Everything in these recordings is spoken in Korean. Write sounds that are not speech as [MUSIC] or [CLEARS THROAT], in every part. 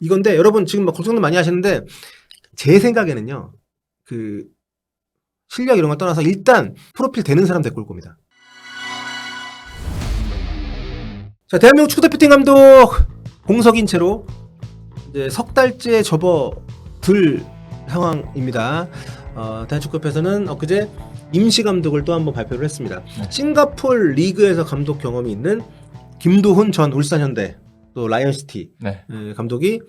이건데 여러분 지금 막 걱정도 많이 하시는데 제 생각에는요. 그 실력 이런 걸 떠나서 일단 프로필 되는 사람 데리고 올 겁니다. 자, 대한민국 축구 대표팀 감독 공석인 채로 이제 석 달째 접어들 상황입니다. 어, 대한축구협회에서는 엊그제 임시 감독을 또 한번 발표를 했습니다. 네. 싱가폴 리그에서 감독 경험이 있는 김도훈 전 울산현대 또 라이언시티 네. 에, 감독이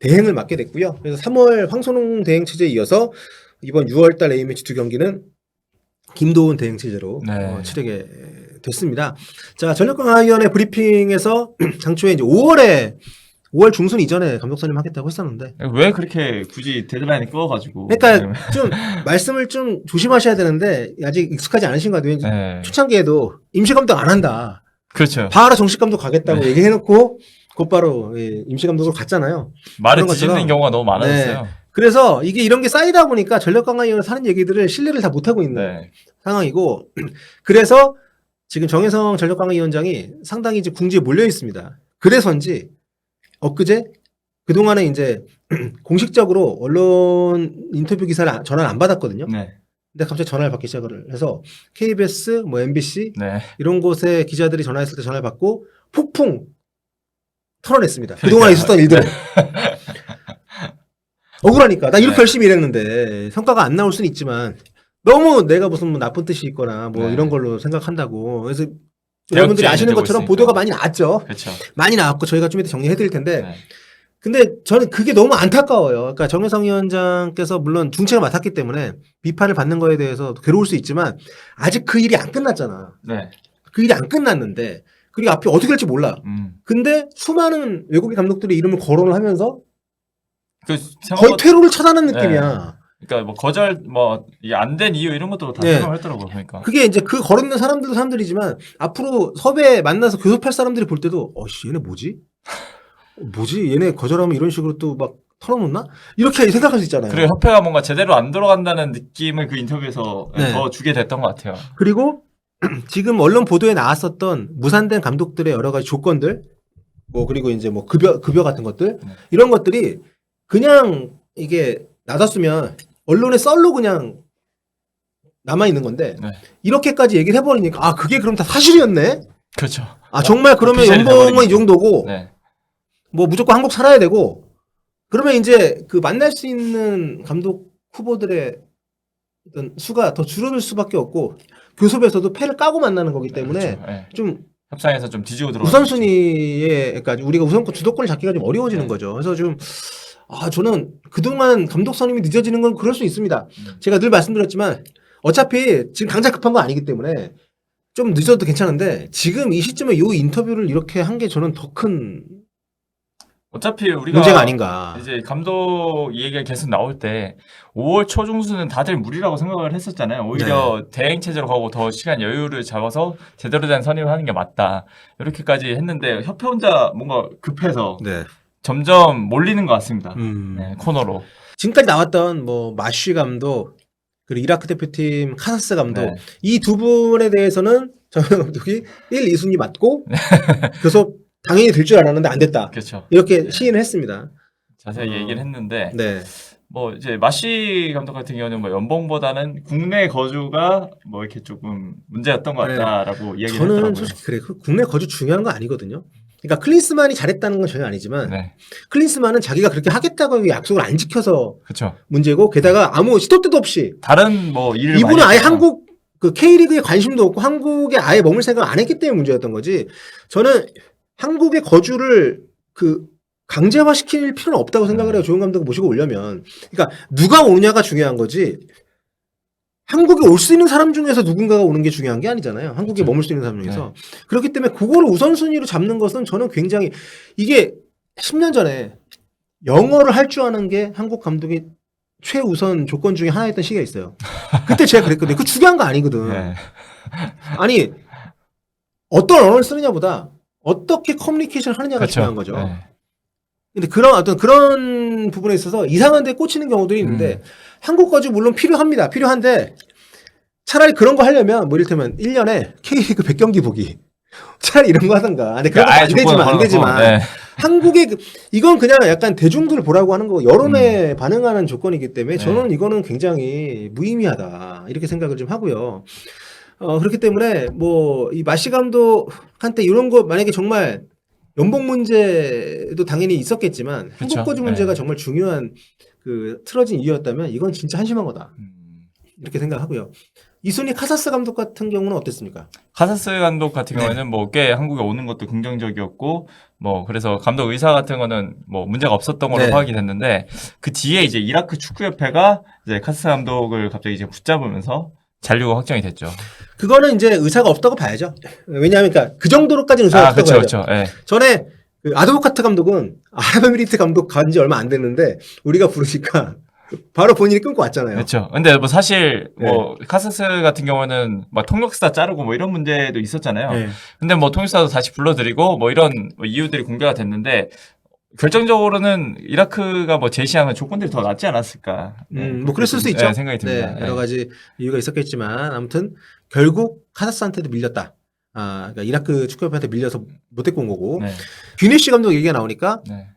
대행을 맡게 됐고요. 그래서 3월 황선홍 대행 체제에 이어서 이번 6월달 A매치 두 경기는 김도훈 대행 체제로 네. 어, 치르게 됐습니다. 자 전력강화위원회 브리핑에서 [CLEARS THROAT] 장초에 이제 5월에 5월 중순 이전에 감독 선임하겠다고 했었는데 왜 그렇게 굳이 데드라인을 끄어가지고. 그러니까 좀 [LAUGHS] 말씀을 좀 조심하셔야 되는데 아직 익숙하지 않으신 것 같아요. 네. 초창기에도 임시 감독 안 한다. 그렇죠. 바로 정식 감독 가겠다고 네. 얘기해놓고 곧바로 예, 임시 감독으로 갔잖아요. 그런 뒤집는 것처럼. 경우가 너무 많아졌어요. 그래서 이게 이런 게 쌓이다 보니까 전력 강화위원회 하는 얘기들을 신뢰를 다 못하고 있는 네. 상황이고 [CLEARS THROAT] 그래서 지금 정혜성 전력 강화위원장이 상당히 이제 궁지에 몰려 있습니다. 그래서인지 엊그제 그동안에 이제 [CLEARS THROAT] 공식적으로 언론 인터뷰 기사를 안- 전화를 안 받았거든요. 네. 근데 갑자기 전화를 받기 시작을 해서 KBS, 뭐 MBC 네. 이런 곳에 기자들이 전화했을 때 전화를 받고 폭풍 털어냈습니다. 그동안 있었던 일들을. [LAUGHS] 억울하니까. 나 이렇게 네. 열심히 일했는데 성과가 안 나올 수는 있지만 너무 내가 무슨 뭐 나쁜 뜻이 있거나 뭐 네. 이런 걸로 생각한다고. 그래서 여러분들이 아시는 것처럼 있으니까. 보도가 많이 나왔죠. 그렇죠. 많이 나왔고 저희가 좀 이따 정리해 드릴 텐데 네. 근데 저는 그게 너무 안타까워요. 그러니까 정혜성 위원장께서 물론 중책을 맡았기 때문에 비판을 받는 거에 대해서 괴로울 수 있지만 아직 그 일이 안 끝났잖아. 네. 그 일이 안 끝났는데 그리고 앞이 어떻게 될지 몰라. 음. 근데 수많은 외국인 감독들의 이름을 거론을 하면서 그 거의 생각보다- 퇴로를 쳐다는 네. 느낌이야. 그러니까 뭐 거절 뭐 안 된 이유 이런 것도 다 네. 설명을 했더라고요. 그러니까. 그게 이제 그 거론된 사람들도 사람들이지만 앞으로 섭외 만나서 교섭할 사람들이 볼 때도 어씨 얘네 뭐지? 어, 뭐지? 얘네 거절하면 이런 식으로 또 막 털어놓나? 이렇게 생각할 수 있잖아요. 그리고 협회가 뭔가 제대로 안 돌아간다는 느낌을 그 인터뷰에서 네. 더 주게 됐던 것 같아요. 그리고 [CLEARS THROAT] 지금 언론 보도에 나왔었던 무산된 감독들의 여러 가지 조건들, 뭐 그리고 이제 뭐 급여 급여 같은 것들 네. 이런 것들이 그냥 이게 놔뒀으면 언론의 썰로 그냥 남아 있는 건데 네. 이렇게까지 얘기를 해버리니까 아 그게 그럼 다 사실이었네. 그렇죠. 아 정말 그러면 오피셜이 연봉은 이. 정도고 네. 뭐 무조건 한국 살아야 되고 그러면 이제 그 만날 수 있는 감독 후보들의 어떤 수가 더 줄어들 수밖에 없고 교섭에서도 패를 까고 만나는 거기 때문에 그렇죠. 네. 좀 협상에서 좀 뒤지고 들어. 우선순위에 그러니까 우리가 우선권 주도권을 잡기가 좀 어려워지는 네. 거죠. 그래서 좀 아, 저는 그동안 감독 선임이 늦어지는 건 그럴 수 있습니다. 음. 제가 늘 말씀드렸지만 어차피 지금 당장 급한 거 아니기 때문에 좀 늦어도 괜찮은데 지금 이 시점에 이 인터뷰를 이렇게 한 게 저는 더 큰 어차피 우리가 문제가 아닌가. 이제 감독 얘기가 계속 나올 때 5월 초 중순은 다들 무리라고 생각을 했었잖아요. 오히려 네. 대행 체제로 가고 더 시간 여유를 잡아서 제대로 된 선임을 하는 게 맞다. 이렇게까지 했는데 협회 혼자 뭔가 급해서 네. 점점 몰리는 것 같습니다. 음. 네, 코너로. 지금까지 나왔던 뭐 마쉬 감독 그리고 이라크 대표팀 카사스 감독 네. 이 두 분에 대해서는 정 감독이 1, 2순위 맞고 교섭 당연히 될 줄 알았는데 안 됐다. 그렇죠. 이렇게 시인을 했습니다. 자세히 어. 얘기를 했는데 네. 뭐 이제 마시 감독 같은 경우는 뭐 연봉보다는 국내 거주가 뭐 이렇게 조금 문제였던 것 네. 같다라고 이야기를 저는 했더라고요. 솔직히 그래. 그 국내 거주 중요한 거 아니거든요. 그러니까 클린스만이 잘했다는 건 전혀 아니지만 네, 클린스만은 자기가 그렇게 하겠다고 약속을 안 지켜서 그렇죠. 문제고 게다가 아무 시도 때도 없이 다른 뭐 일을 이분은 아예. 한국 그 K리그에 관심도 없고 한국에 아예 머물 생각 안 했기 때문에 문제였던 거지. 저는 한국의 거주를 그 강제화 시킬 필요는 없다고 생각을 해요. 조용 감독 모시고 오려면. 그러니까 누가 오느냐가 중요한 거지. 한국에 올 수 있는 사람 중에서 누군가가 오는 게 중요한 게 아니잖아요. 한국에 그렇죠. 머물 수 있는 사람 중에서. 그렇기 때문에 그거를 우선순위로 잡는 것은 저는 굉장히 이게 10년 전에 영어를 할 줄 아는 게 한국 감독의 최우선 조건 중에 하나였던 시기가 있어요. [LAUGHS] 그때 제가 그랬거든요. 그 중요한 거 아니거든. 네. 아니 어떤 언어를 쓰느냐보다 어떻게 커뮤니케이션 하느냐가 그렇죠. 중요한 거죠. 네. 근데 그런 어떤 그런 부분에 있어서 이상한 데 꽂히는 경우들이 있는데 음. 한국 거주 물론 필요합니다. 필요한데 차라리 그런 거 하려면 뭐 이를테면 1년에 K리그 100경기 보기 [LAUGHS] 차라리 이런 거 하던가. 근데 그런 거안 되지만 안 되지만 네. 한국의 그- 이건 그냥 약간 대중들 보라고 하는 거 여론에 반응하는 조건이기 때문에 네. 저는 이거는 굉장히 무의미하다 이렇게 생각을 좀 하고요. 어 그렇기 때문에 뭐 이 마시 감독한테 이런 거 만약에 정말 연봉 문제도 당연히 있었겠지만 그쵸. 한국 거주 문제가 네. 정말 중요한 그 틀어진 이유였다면 이건 진짜 한심한 거다 음. 이렇게 생각하고요. 이순희 카사스 감독 같은 경우는 어땠습니까? 카사스 감독 같은 네. 경우에는 뭐꽤 한국에 오는 것도 긍정적이었고 뭐 그래서 감독 의사 같은 거는 뭐 문제가 없었던 걸로 네. 파악이 됐는데 그 뒤에 이제 이라크 축구협회가 이제 카사스 감독을 갑자기 이제 붙잡으면서 잔류가 확정이 됐죠. 그거는 이제 의사가 없다고 봐야죠. 왜냐하면 그러니까 그 정도로까지는 의사가 아 없다고 그렇죠 봐야죠. 그렇죠. 예. 전에 그 아드보카트 감독은 아랍에미리트 감독 간 지 얼마 안 됐는데 우리가 부르니까 [LAUGHS] 바로 본인이 끊고 왔잖아요. 그렇죠. 근데 뭐 사실 네. 뭐 카사스 같은 경우는 막 통역사 자르고 뭐 이런 문제도 있었잖아요. 네. 근데 뭐 통역사도 다시 불러드리고 뭐 이런 뭐 이유들이 공개가 됐는데 결정적으로는 이라크가 뭐 제시하는 조건들이 더 낫지 않았을까. 음, 뭐 그랬을 수 있죠. 네, 생각이 듭니다. 네, 여러 가지 이유가 있었겠지만 아무튼 결국 카사스한테도 밀렸다. 아, 그러니까 이라크 축구협회한테 밀려서 못 데리고 온 거고 네. 뷰니쉬 감독 얘기가 나오니까 네.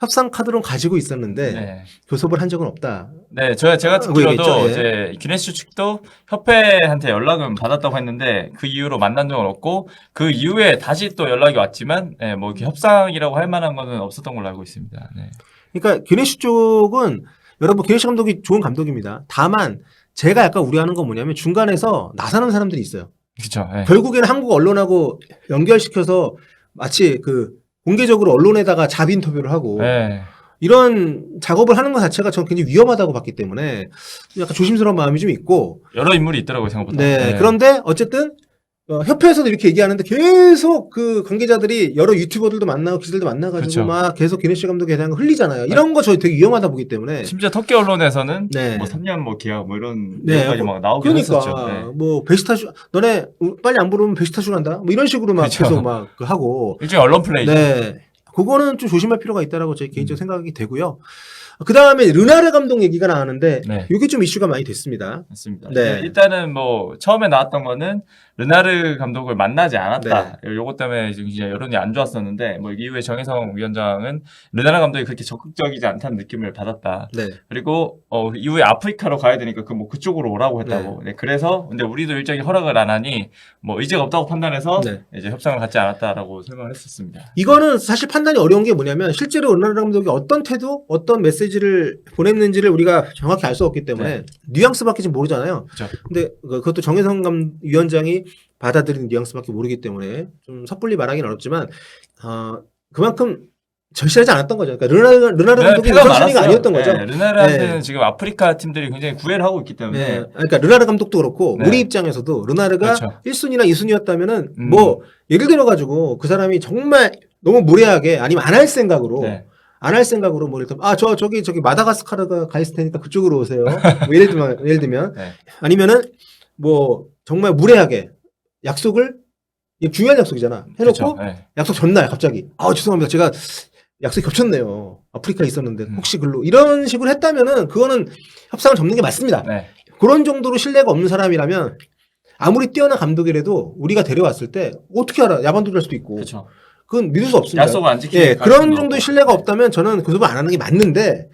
협상 카드론 가지고 있었는데 네. 교섭을 한 적은 없다. 네, 저, 제가 아, 듣기로도 얘기했죠. 이제 기네스 측도 협회한테 연락은 받았다고 했는데 그 이후로 만난 적은 없고 그 이후에 다시 또 연락이 왔지만 네, 뭐 이렇게 협상이라고 할 만한 거는 없었던 걸로 알고 있습니다. 네. 그러니까 기네시 쪽은 여러분 기네시 감독이 좋은 감독입니다. 다만 제가 약간 우려하는 건 뭐냐면 중간에서 나서는 사람들이 있어요. 그렇죠. 네. 결국에는 한국 언론하고 연결시켜서 마치 그 공개적으로 언론에다가 잡 인터뷰를 하고 네. 이런 작업을 하는 것 자체가 저는 굉장히 위험하다고 봤기 때문에 약간 조심스러운 마음이 좀 있고 여러 인물이 있더라고요 생각보다. 네, 그런데 어쨌든 어, 협회에서도 이렇게 얘기하는데 계속 그 관계자들이 여러 유튜버들도 만나고 기자들도 만나가지고 그쵸. 막 계속 기네시 감독에 대한 거 흘리잖아요. 이런 거저 되게 위험하다 보기 때문에 심지어 터키 언론에서는 네. 뭐 3년 뭐 계약 뭐 이런 네, 내용까지 막 나오긴 그러니까 했었죠. 네. 뭐 베시타슈 너네 빨리 안 부르면 베시타슈 간다 뭐 이런 식으로 막 그쵸. 계속 막그 하고 일종의 언론 플레이죠. 네 그거는 좀 조심할 필요가 있다라고 제 개인적 으로 생각이 되고요. 그 다음에 르나르 감독 얘기가 나왔는데 네. 이게 좀 이슈가 많이 됐습니다. 맞습니다. 네. 네, 일단은 뭐 처음에 나왔던 거는 르나르 감독을 만나지 않았다. 요것 때문에 지금 이제 여론이 안 좋았었는데 뭐 이후에 정혜성 위원장은 르나르 감독이 그렇게 적극적이지 않다는 느낌을 받았다. 네. 그리고 어 이후에 아프리카로 가야 되니까 그 뭐 그쪽으로 오라고 했다고. 네. 그래서 근데 우리도 일정이 허락을 안 하니 뭐 의지가 없다고 판단해서 네. 이제 협상을 갖지 않았다라고 설명을 했었습니다. 이거는 사실 판단이 어려운 게 뭐냐면 실제로 르나르 감독이 어떤 태도, 어떤 메시지 를 보냈는지를 우리가 정확히 알 수 없기 때문에 네. 뉘앙스밖에 지금 모르잖아요. 그렇죠. 근데 그- 그것도 정혜성 감 위원장이 받아들인 뉘앙스밖에 모르기 때문에 좀 섣불리 말하기는 어렵지만 어, 그만큼 절실하지 않았던 거죠. 그러니까 르나르, 르나르 감독이 우선 순위가 아니었던 거죠. 네, 르나르한테는 네. 지금 아프리카 팀들이 굉장히 구애를 하고 있기 때문에 네. 그러니까 르나르 감독도 그렇고 네. 우리 입장에서도 르나르가 그렇죠. 1순위나 2순위였다면은 음. 뭐 예를 들어 가지고 그 사람이 정말 너무 무례하게 아니면 안 할 생각으로 네. 안 할 생각으로 뭐 예를 들면 아저 저기 저기 마다가스카르가 가 있을 테니까 그쪽으로 오세요. 뭐 예를 들면 예를 들면 [LAUGHS] 네. 아니면은 뭐 정말 무례하게 약속을 이게 중요한 약속이잖아. 해놓고 그렇죠. 네. 약속 전날 갑자기 아 죄송합니다 제가 약속이 겹쳤네요. 아프리카 에 있었는데 음. 혹시 글로 이런 식으로 했다면은 그거는 협상을 접는 게 맞습니다. 네. 그런 정도로 신뢰가 없는 사람이라면 아무리 뛰어난 감독이라도 우리가 데려왔을 때 어떻게 알아? 야반도주 할 수도 있고. 그렇죠. 그건 믿을 수 없습니다. 약속을 안 지키는 예, 그런 정도의. 신뢰가 없다면 저는 교섭을 안 하는 게 맞는데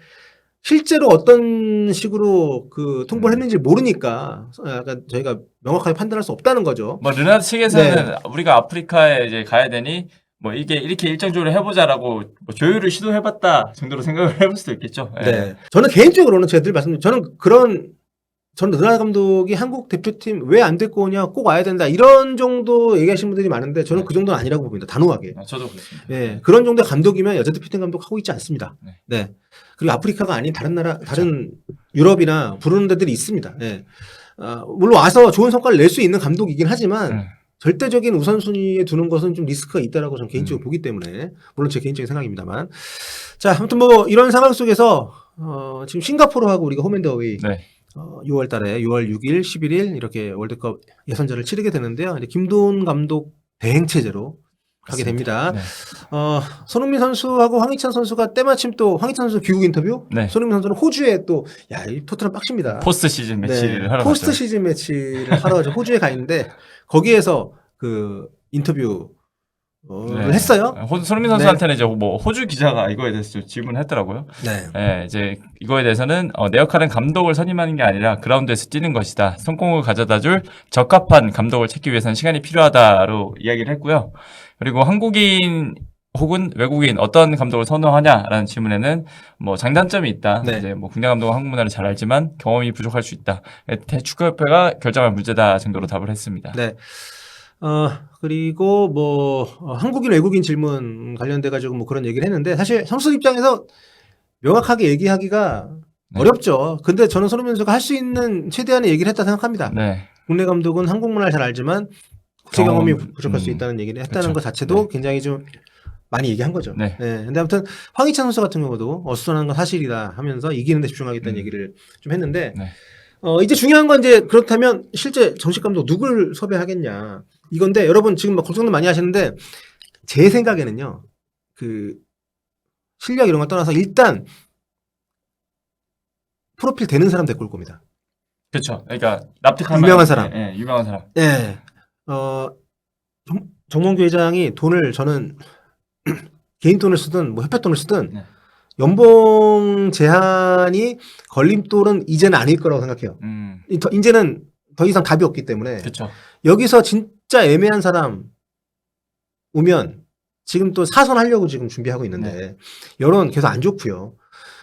실제로 어떤 식으로 그 통보를 음. 했는지 모르니까 약간 저희가 명확하게 판단할 수 없다는 거죠. 뭐 르나르 측에서는 네. 우리가 아프리카에 이제 가야 되니 뭐 이게 이렇게 일정적으로 해보자라고 뭐 조율을 시도해봤다 정도로 생각을 해볼 수도 있겠죠. 예. 네. 저는 개인적으로는 제가 늘 말씀드린 저는 그런 저는 르나 감독이 한국 대표팀 왜 안 데리고 오냐 꼭 와야 된다 이런 정도 얘기하시는 분들이 많은데 저는 네. 그 정도는 아니라고 봅니다 단호하게 아, 저도 그렇습니다. 예 그런 정도의 감독이면 여자 대표팀 감독 하고 있지 않습니다 네. 네 그리고 아프리카가 아닌 다른 나라 다른 유럽이나 부르는 데들이 있습니다 예 아, 물론 와서 좋은 성과를 낼 수 있는 감독이긴 하지만 음. 절대적인 우선순위에 두는 것은 좀 리스크가 있다라고 저는 개인적으로 음. 보기 때문에 물론 제 개인적인 생각입니다만 자 아무튼 뭐 이런 상황 속에서 어, 지금 싱가포르하고 우리가 홈앤더웨이 네. 어, 6월 달에 6월 6일, 11일 이렇게 월드컵 예선전을 치르게 되는데요. 이제 김도훈 감독 대행 체제로 하게 됩니다. 네. 어, 손흥민 선수하고 황희찬 선수가 때마침 또 황희찬 선수 귀국 인터뷰, 네. 손흥민 선수는 호주에 또 야, 이 토트넘 빡십니다. 포스트 시즌 매치를 네, 하러 포스트 갔죠. 시즌 매치를 하러 호주에 가 있는데 거기에서 그 인터뷰 어, 네. 했어요. 호, 손흥민 선수한테는 이제 뭐 호주 기자가 이거에 대해서 좀 질문을 했더라고요. 네. 예, 이제 이거에 대해서는 어, 내 역할은 감독을 선임하는 게 아니라 그라운드에서 뛰는 것이다. 손공을 가져다 줄 적합한 감독을 찾기 위해서는 시간이 필요하다로 이야기를 했고요. 그리고 한국인 혹은 외국인 어떤 감독을 선호하냐라는 질문에는 뭐 장단점이 있다. 네. 이제 뭐 국내 감독은 한국 문화를 잘 알지만 경험이 부족할 수 있다. 대축구협회가 결정할 문제다 정도로 답을 했습니다. 네. 어, 그리고 뭐, 어, 한국인, 외국인 질문 관련돼 가지고 뭐 그런 얘기를 했는데, 사실 선수 입장에서 명확하게 얘기하기가 네. 어렵죠. 근데 저는 손흥민 선수가 할 수 있는 최대한의 얘기를 했다 생각합니다. 네. 국내 감독은 한국 문화를 잘 알지만 국제 경험, 경험이 부족할 수 음, 있다는 얘기를 했다는 그쵸. 것 자체도 네. 굉장히 좀 많이 얘기한 거죠. 네. 근데 아무튼 황희찬 선수 같은 경우도 어수선한 건 사실이다 하면서 이기는 데 집중하겠다는 음. 얘기를 좀 했는데 네. 어 이제 중요한 건 이제 그렇다면 실제 정식 감독 누굴 섭외하겠냐 이건데 여러분 지금 막 걱정도 많이 하시는데 제 생각에는요 그 실력 이런 거 떠나서 일단 프로필 되는 사람 데리고 올 겁니다. 그렇죠. 그러니까 납득할 유명한 사람. 예, 예, 유명한 사람. 네. 어, 정, 정몽규 회장이 돈을 저는 [CLEARS THROAT] 개인 돈을 쓰든 뭐 협회 돈을 쓰든 네. 연봉 제한이 걸림돌은 이제는 아닐 거라고 생각해요. 음. 이 더- 이제는 더 이상 답이 없기 때문에 그렇죠. 여기서 진짜 애매한 사람 오면 지금 또 사선하려고 지금 준비하고 있는데 네. 여론 계속 안 좋고요.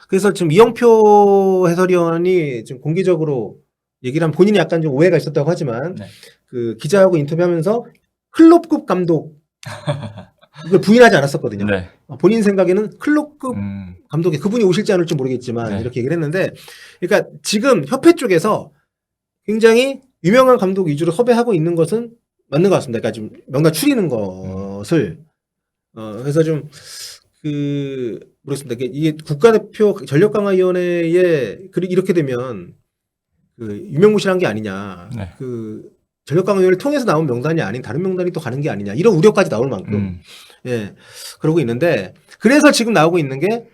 그래서 지금 이영표 해설위원이 지금 공개적으로 얘기를 하면 본인이 약간 좀 오해가 있었다고 하지만 네. 그 기자하고 인터뷰하면서 클럽급 감독 [LAUGHS] 이걸 부인하지 않았었거든요. 네. 어, 본인 생각에는 클럽급 음. 감독이 그분이 오실지 않을지 모르겠지만 네. 이렇게 얘기를 했는데 그러니까 지금 협회 쪽에서 굉장히 유명한 감독 위주로 섭외하고 있는 것은 맞는 것 같습니다. 그러니까 좀 명단 추리는 것을 어 그래서 좀 그 모르겠습니다. 이게- 이게 국가대표 전력강화위원회에 그리 이렇게 되면 그 유명무실한 게 아니냐. 네. 그 전력강화위원회를 통해서 나온 명단이 아닌 다른 명단이 또 가는 게 아니냐. 이런 우려까지 나올 만큼 음. 예, 그러고 있는데, 그래서 지금 나오고 있는 게,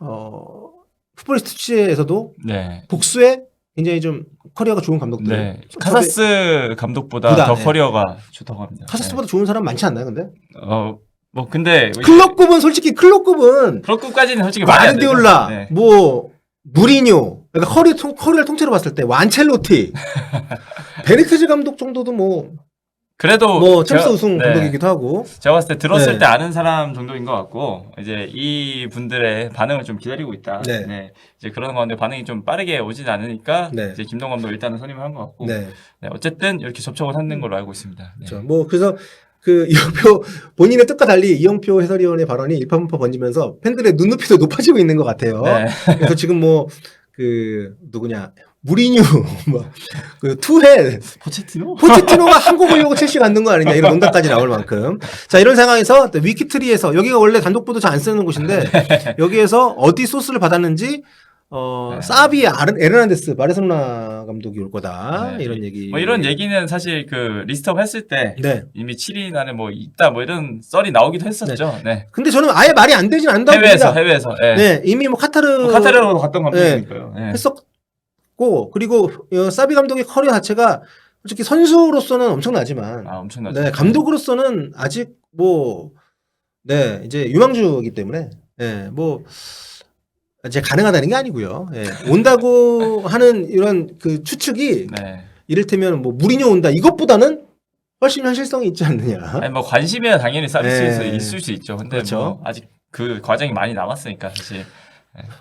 어, 풋볼리스트 취재에서도 네. 복수에 굉장히 좀 커리어가 좋은 감독들. 네. 카사스 감독보다 보다, 더 네. 커리어가 좋다고 합니다. 카사스보다 좋은 사람 많지 않나요, 근데? 네. 어, 뭐 근데 클럽급은 솔직히 클럽급은 클럽급까지는 솔직히. 마르디올라, 네. 뭐, 무리뉴, 그러니까 커리어, 통, 커리어를 통째로 봤을 때, 완첼로티, [LAUGHS] 베니트즈 감독 정도도 뭐, 그래도 뭐, 챔스 제가- 우승 네. 감독이기도 하고, 제가 봤을 때 들었을 네. 때 아는 사람 정도인 것 같고 이제 이 분들의 반응을 좀 기다리고 있다. 네. 이제 그런 가운데 반응이 좀 빠르게 오진 않으니까 네. 이제 김동 감독 일단은 선임을 한 것 같고 네. 네, 어쨌든 이렇게 접촉을 하는 걸로 알고 있습니다. 네. 그렇죠. 뭐 그래서 그 [LAUGHS] 이영표 본인의 뜻과 달리 이영표 해설위원의 발언이 일파만파 번지면서 팬들의 눈높이도 높아지고 있는 것 같아요. 네. 그래서 지금 뭐 그 누구냐 무리뉴 [LAUGHS] 뭐그 투헬 포체티노? 포체티노가 한국 오려고 첼시 만든 거 아니냐 이런 농담까지 나올 만큼 자 이런 상황에서 또 위키트리에서 여기가 원래 단독 보도 잘 안 쓰는 곳인데 여기에서 어디 소스를 받았는지 어 네. 사비 아른 에르난데스 바르셀로나 감독이 올 거다 네. 이런 얘기 뭐 이런 얘기는 사실 그 리스트업 했을 때 네 이미 7위 안에 뭐 있다 뭐 이런 썰이 나오기도 했었죠. 네. 근데 저는 아예 말이 안 되진 않다고 해외에서 봅니다. 해외에서. 네. 네, 이미 뭐 카타르 뭐 카타르로 갔던 감독이니까요. 네. 했었 고 그리고 어, 사비 감독의 커리어 자체가 솔직히 선수로서는 엄청나지만 아 엄청나죠. 네, 감독으로서는 아직 뭐 네, 이제 유망주이기 때문에 네, 뭐 이제 가능하다는 게 아니고요. 예, 온다고 [LAUGHS] 하는 이런 그 추측이 네. 이를테면 뭐 무리뉴 온다 이것보다는 훨씬 현실성이 있지 않느냐. 아니 뭐 관심이야 당연히 수 네. 있을 수 있죠. 근데 그렇죠. 뭐 아직 그 과정이 많이 남았으니까 사실.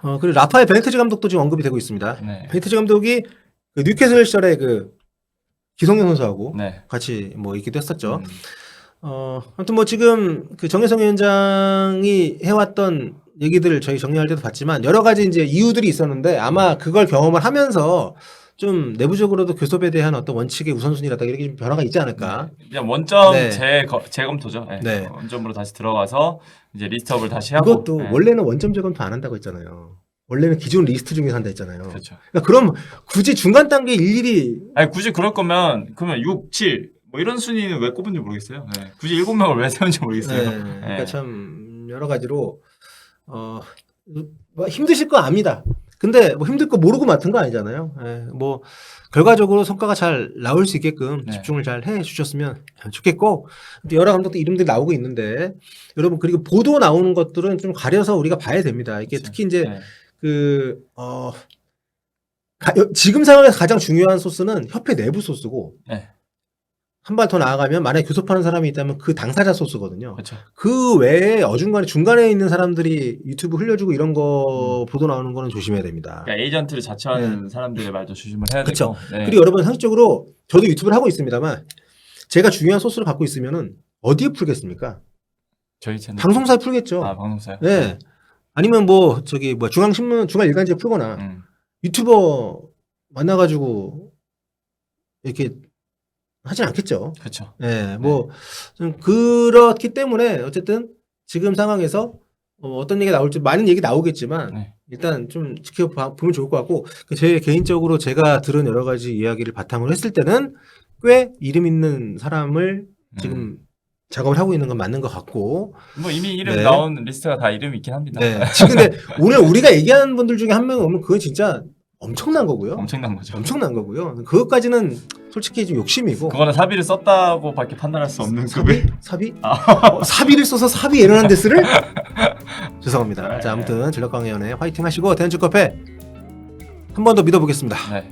어, 그리고 라파엘 베네트즈 감독도 지금 언급이 되고 있습니다. 네. 베네트즈 감독이 그 뉴캐슬 시절에 그 기성용 선수하고 네. 같이 뭐 있기도 했었죠. 음. 어, 아무튼 뭐 지금 그 정혜성 위원장이 해왔던 얘기들을 저희 정리할 때도 봤지만 여러 가지 이제 이유들이 있었는데 아마 그걸 경험을 하면서 좀 내부적으로도 교섭에 대한 어떤 원칙의 우선순위라든가 이렇게 좀 변화가 있지 않을까. 그냥 원점 네. 재 재검토죠. 네. 네. 원점으로 다시 들어가서 이제 리스트업을 다시 하고. 그것도 네. 원래는 원점 재검토 안 한다고 했잖아요. 원래는 기존 리스트 중에서 한다 했잖아요. 그렇죠. 그러니까 그럼 굳이 중간 단계 일일이 아니 굳이 그럴 거면 그러면 6, 7. 뭐 이런 순위는 왜 꼽은지 모르겠어요. 네. 굳이 7명을 왜 세운지 모르겠어요. 네, 그러니까 네. 참 여러 가지로 어, 뭐 힘드실 거 압니다. 근데 뭐 힘들 거 모르고 맡은 거 아니잖아요. 예, 뭐 결과적으로 성과가 잘 나올 수 있게끔 네. 집중을 잘 해 주셨으면 좋겠고 또 여러 감독도 이름들이 나오고 있는데 여러분 그리고 보도 나오는 것들은 좀 가려서 우리가 봐야 됩니다. 이게 그렇죠. 특히 이제 네. 그, 어, 가- 지금 상황에서 가장 중요한 소스는 협회 내부 소스고, 네. 한 발 더 나아가면 만약에 교섭하는 사람이 있다면 그 당사자 소스거든요. 그렇죠. 그 외에 어중간에 중간에 있는 사람들이 유튜브 흘려주고 이런 거 음. 보도 나오는 거는 조심해야 됩니다. 그러니까 에이전트를 자처하는 사람들의 말도 조심을 해야 네. 그쵸. 되고. 네. 그리고 여러분 상식적으로 저도 유튜브를 하고 있습니다만 제가 중요한 소스를 갖고 있으면은 어디에 풀겠습니까? 저희 채널 방송사에 풀겠죠. 아 방송사요. 예. 아니면 뭐 저기 뭐 중앙신문 중앙 일간지에 풀거나 음. 유튜버 만나가지고 이렇게 하진 않겠죠. 그렇죠. 예, 뭐, 좀 그렇기 때문에 어쨌든 지금 상황에서 어, 어떤 얘기가 나올지 많은 얘기 나오겠지만 네. 일단 좀 지켜보면 좋을 것 같고 그제 개인적으로 제가 들은 여러 가지 이야기를 바탕으로 했을 때는 꽤 이름 있는 사람을 지금 음. 작업을 하고 있는 건 맞는 것 같고 뭐 이미 이름 네. 나온 리스트가 다 이름이 있긴 합니다. 네. 지금 근데 오늘 우리가 얘기한 분들 중에 한 명 오면 그건 진짜 엄청난 거고요. 엄청난 거죠. 엄청난 거고요. 그것까지는 솔직히 좀 욕심이고. 그거는 사비를 썼다고 밖에 판단할 수 없는 사비? 급의 사비? 어, 사비를 써서 사비 에르난데스를? [LAUGHS] 죄송합니다. 자, 아무튼 전력강연회 화이팅 하시고 대한축구협회 한 번 더 믿어보겠습니다. 네.